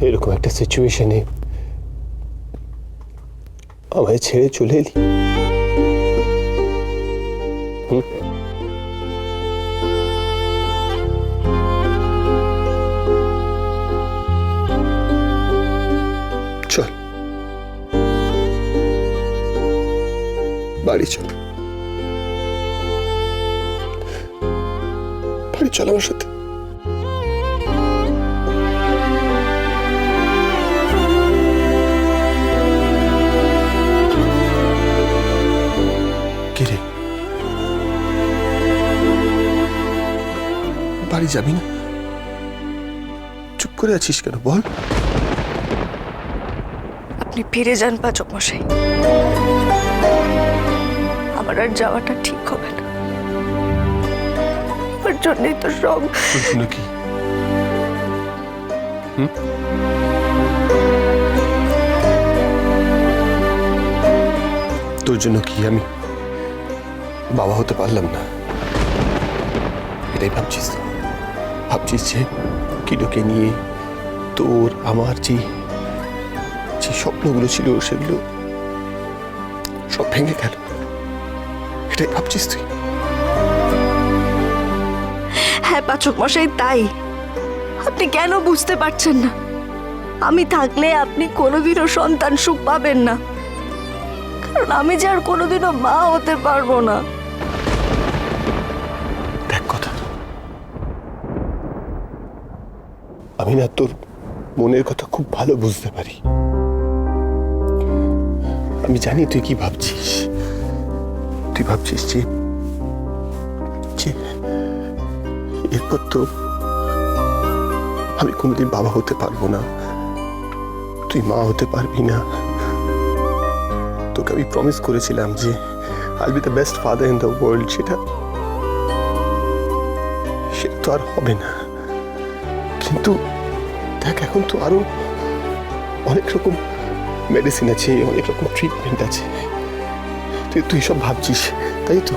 এরকম একটা সিচুয়েশনে আমায় ছেড়ে চলে এলি। চল। বাড়ি চল। বাড়ি চল আমার সাথে। বাড়ি যাবি না? চুপ করে আছিস কেন বল। আপনি ফিরে যান পাচক মশাই। আমার আর যাওয়াটা ঠিক হবে না। আমার জন্যই তো সব। কি? হুম? তোর জন্য কি আমি? বাবা হতে পারলাম না। এটাই ভাবছিস তো? ভাবছিস যে কিডোকে নিয়ে তোর আমার যে যে স্বপ্নগুলো ছিল সেগুলো সব ভেঙে গেল। এটাই ভাবছিস তুই? হ্যাঁ পাচক মশাই, তাই। আপনি কেন বুঝতে পারছেন না? আমি থাকলে আপনি কোনোদিনও সন্তান সুখ পাবেন না। কারণ আমি যে আর কোনোদিনও মা হতে পারব না। আমি না তোর মনের কথা খুব ভালো বুঝতে পারি। আমি জানি তুই কি ভাবছিস। তুই ভাবছিস যে এরপর তো আমি কোনোদিন বাবা হতে পারব না। তুই মা হতে পারবি না। তোকে আমি প্রমিস করেছিলাম যে I be the best father in the world সেটা সেটা তো আর হবে না। কিন্তু দেখ, এখন তো আরও অনেক রকম মেডিসিন আছে, অনেক রকম ট্রিটমেন্ট আছে। তুই তুই সব ভাবছিস, তাই তো?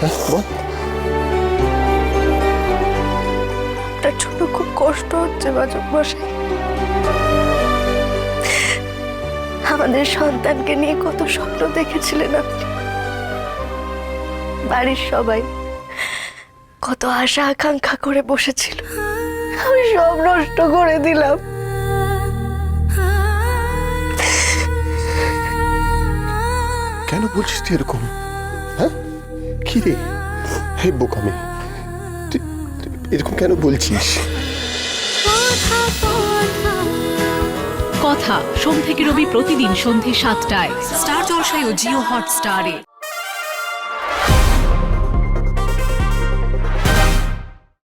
হ্যাঁ বল। খুব কষ্ট হচ্ছে পাচক মশাই। আমাদের সন্তানকে নিয়ে কত স্বপ্ন দেখেছিলেন আপনি। বাড়ির সবাই কত আশা আকাঙ্ক্ষা করে বসেছিল। আমি সব নষ্ট করে দিলাম। কেন বলছিস তুই এরকম? হ্যাঁ? কি রে? হে বোকামি। এরকম কেন বলছিস? কথা সোম থেকে রবি প্রতিদিন সন্ধে সাতটায়। স্টার জলসায় ও জিও হটস্টারে।